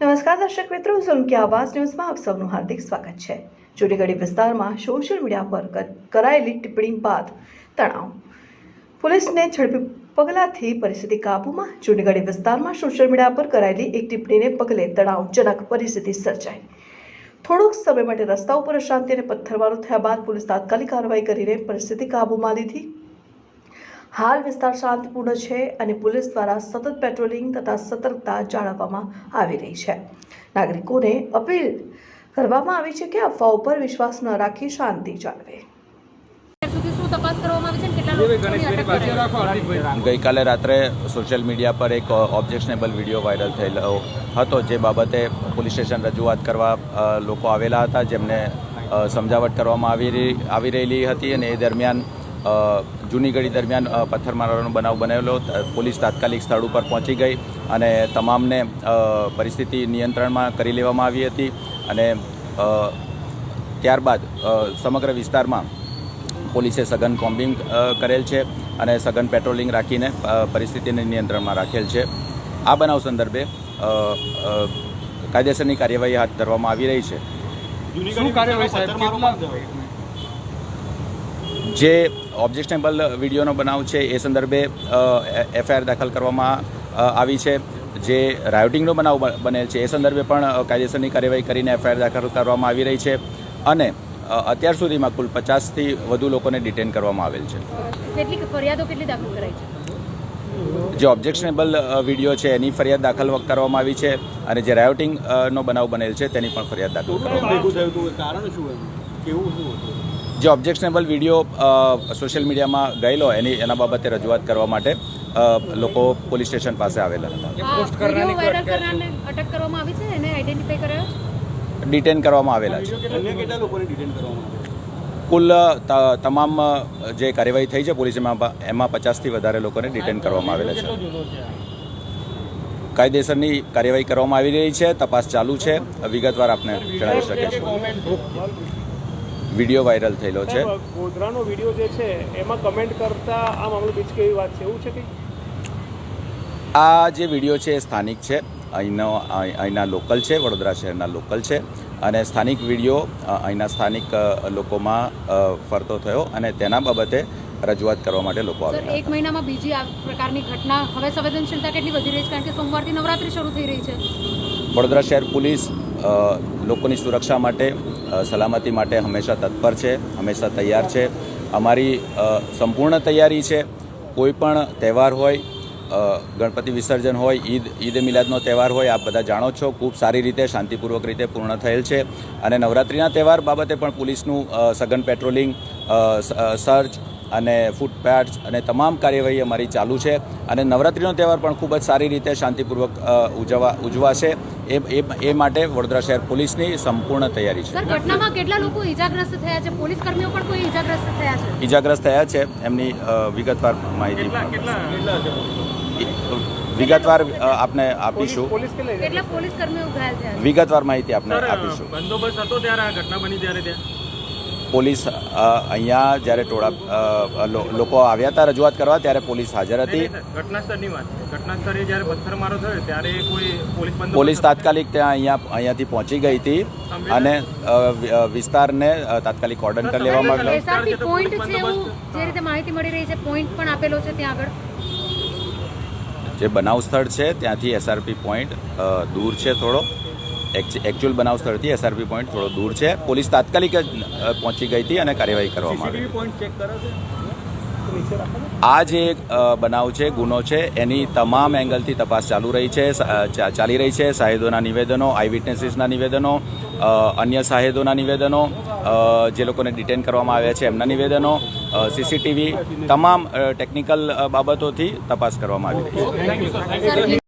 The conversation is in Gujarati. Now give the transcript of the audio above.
નમસ્કાર દર્શક મિત્રો ઝુમકી આવાસ ન્યૂઝમાં આપ સૌનું હાર્દિક સ્વાગત છે. ચૂડીગઢી વિસ્તારમાં સોશિયલ મીડિયા પર કરાયેલી ટિપ્પણી બાદ તણાવ. પોલીસને ઝડપી પગલાંથી પરિસ્થિતિ કાબૂમાં ચૂડીગઢી વિસ્તારમાં સોશિયલ મીડિયા પર કરાયેલી એક ટિપ્પણીને પગલે તણાવજનક પરિસ્થિતિ સર્જાઈ. થોડોક સમય માટે રસ્તા ઉપર અશાંતિ અને પથ્થરમારો થયા બાદ પોલીસ તાત્કાલિક કાર્યવાહી કરીને પરિસ્થિતિ કાબૂમાં લીધી. હાલ વિસ્તાર શાંતિપૂર્ણ છે અને પોલીસ દ્વારા સતત પેટ્રોલિંગ તથા સતર્કતા જાળવવામાં આવી રહી છે. નાગરિકોને અપીલ કરવામાં આવી છે કે અફવાઓ પર વિશ્વાસ ન રાખી શાંતિ જાળવે. ગઈકાલે રાત્રે સોશિયલ મીડિયા પર એક ઓબ્જેક્શનેબલ વીડિયો વાયરલ થયેલો હતો જે બાબતે પોલીસ સ્ટેશન રજૂઆત કરવા લોકો આવેલા હતા. જેમને સમજાવટ કરવામાં આવી રહી આવી રહેલી હતી અને એ દરમિયાન જૂની ઘડી દરમિયાન પથ્થરમારાનો બનાવ બનેલો. પોલીસ તાત્કાલિક સ્થળ ઉપર પહોંચી ગઈ અને તમામને પરિસ્થિતિ નિયંત્રણમાં કરી લેવામાં આવી હતી અને ત્યારબાદ સમગ્ર વિસ્તારમાં પોલીસે સઘન કોમ્બિંગ કરેલ છે અને સઘન પેટ્રોલિંગ રાખીને પરિસ્થિતિને નિયંત્રણમાં રાખેલ છે. આ બનાવ સંદર્ભે કાયદેસરની કાર્યવાહી હાથ ધરવામાં આવી રહી છે. શું કાર્યવાહી સાહેબ? કેટલા જે ઓબ્જેક્શનેબલ વિડીયોનો બનાવ છે એ સંદર્ભે એફઆઈઆર દાખલ કરવામાં આવી છે. જે રાયોટિંગનો બનાવ બનેલ છે એ સંદર્ભે પણ કાયદેસરની કાર્યવાહી કરીને એફઆઈઆર દાખલ કરવામાં આવી રહી છે અને અત્યાર સુધીમાં કુલ પચાસથી વધુ લોકોને ડિટેન કરવામાં આવેલ છે. કેટલી ફરિયાદો કેટલી દાખલ કરાઈ છે? જે ઓબ્જેક્શનેબલ વીડિયો છે એની ફરિયાદ દાખલ કરવામાં આવી છે અને જે રાયોટિંગનો બનાવ બનેલ છે તેની પણ ફરિયાદ દાખલ કરવામાં આવી છે. કારણ શું કેવું શું હતું? જે ઓબ્જેક્શનેબલ વીડિયો સોશિયલ મીડિયામાં ગયેલો એની એના બાબતે રજૂઆત કરવા માટે લોકો પોલીસ સ્ટેશન પાસે આવેલા હતા. ડિટેન કરવામાં આવેલા છે. અન્ય કેટલા લોકોને ડિટેન કરવામાં આવે કુલ તમામ જે કાર્યવાહી થઈ છે પોલીસ એમાં એમાં પચાસથી વધારે લોકોને ડિટેન કરવામાં આવેલા છે. કાયદેસરની કાર્યવાહી કરવામાં આવી રહી છે તપાસ ચાલુ છે. વિગતવાર આપને જણાવી શકે છે વીડિયો વાયરલ થયેલો છે. ગોધરાનો વીડિયો જે છે એમાં કમેન્ટ કરતા આ મામલો બીજ કેવી વાત છે? એવું છે કે આ જે વીડિયો છે એ સ્થાનિક છે. અહીંનો અહીં- અહીંના લોકલ છે વડોદરા શહેરના લોકલ છે. અને સ્થાનિક વીડિયો અહીંના સ્થાનિક લોકોમાં ફરતો થયો અને તેના બાબતે રજૂઆત કરવા માટે લોકો આવે એક મહિનામાં બીજી આ પ્રકારની ઘટના હવે સંવેદનશીલતા કેટલી વધી રહી છે? કારણ કે સોમવારથી નવરાત્રી શરૂ થઈ રહી છે. વડોદરા શહેર પોલીસ લોકોની સુરક્ષા માટે સલામતી માટે હંમેશા તત્પર છે, હંમેશા તૈયાર છે. અમારી સંપૂર્ણ તૈયારી છે. કોઈ પણ તહેવાર હોય ગણપતિ વિસર્જન હોય, ઈદ ઈદ મિલાદનો તહેવાર હોય, આપ બધા જાણો છો, ખૂબ સારી રીતે, શાંતિપૂર્વક રીતે પૂર્ણ થયેલ છે. અને નવરાત્રિના તહેવાર બાબતે પણ પોલીસનું સઘન પેટ્રોલિંગ સર્ચ અને ફૂટપાથ્સ અને તમામ કાર્યવાહી અમારી ચાલુ છે. અને નવરાત્રિનો તહેવાર પણ ખૂબ જ સારી રીતે શાંતિપૂર્વક ઉજવા, ઉજવાશે. એ એ માટે વડોદરા શહેર પોલીસની સંપૂર્ણ તૈયારી છે. સર ઘટનામાં કેટલા લોકો ઈજાગ્રસ્ત થયા છે? પોલીસ કર્મીઓ પણ કોઈ ઈજાગ્રસ્ત થયા છે? ઈજાગ્રસ્ત થયા છે. એમની વિગતવાર માહિતી વિગતવાર આપને આપીશું. પોલીસ કેટલા પોલીસ કર્મીઓ ઘાયલ થયા વિગતવાર માહિતી આપને આપીશું. બંદોબસ્ત હતો ત્યારે આ ઘટના બની ત્યારે ત્યાં? પોલીસ અહીંયા જ્યારે ટોળા લોકો આવ્યા હતા રજૂઆત કરવા ત્યારે પોલીસ હાજર હતી. ઘટના વાત છે. જ્યારે પથ્થરમારો થયો ત્યારે કોઈ પોલીસ પોલીસ તાત્કાલિક ત્યાં અહીંયા અહીંયાથી પહોંચી ગઈ હતી અને વિસ્તારને તાત્કાલિક ઓર્ડન કરી લેવામાં એવું જે રીતે માહિતી મળી રહી છે પોઈન્ટ પણ આપેલો છે ત્યાં આગળ? જે બનાવ સ્થળ છે ત્યાંથી એસઆરપી પોઈન્ટ દૂર છે થોડો. એકચ્યુઅલ બનાવ સ્થળથી એસઆરપી પોઈન્ટ થોડો દૂર છે. પોલીસ તાત્કાલિક જ પહોંચી ગઈ હતી અને કાર્યવાહી કરવામાં આવી. સીસીટીવી પોઈન્ટ ચેક કરે છે? આ જે બનાવ છે ગુનો છે એની તમામ એંગલથી તપાસ ચાલુ રહી છે. ચાલી રહી છે. સાહેદોના નિવેદનો આઈ વિટનેસીસના નિવેદનો અન્ય સાહેદોના નિવેદનો જે લોકોને ડિટેન કરવામાં આવ્યા છે એમના નિવેદનો સીસીટીવી તમામ ટેકનિકલ બાબતોથી તપાસ કરવામાં આવી રહી છે. સર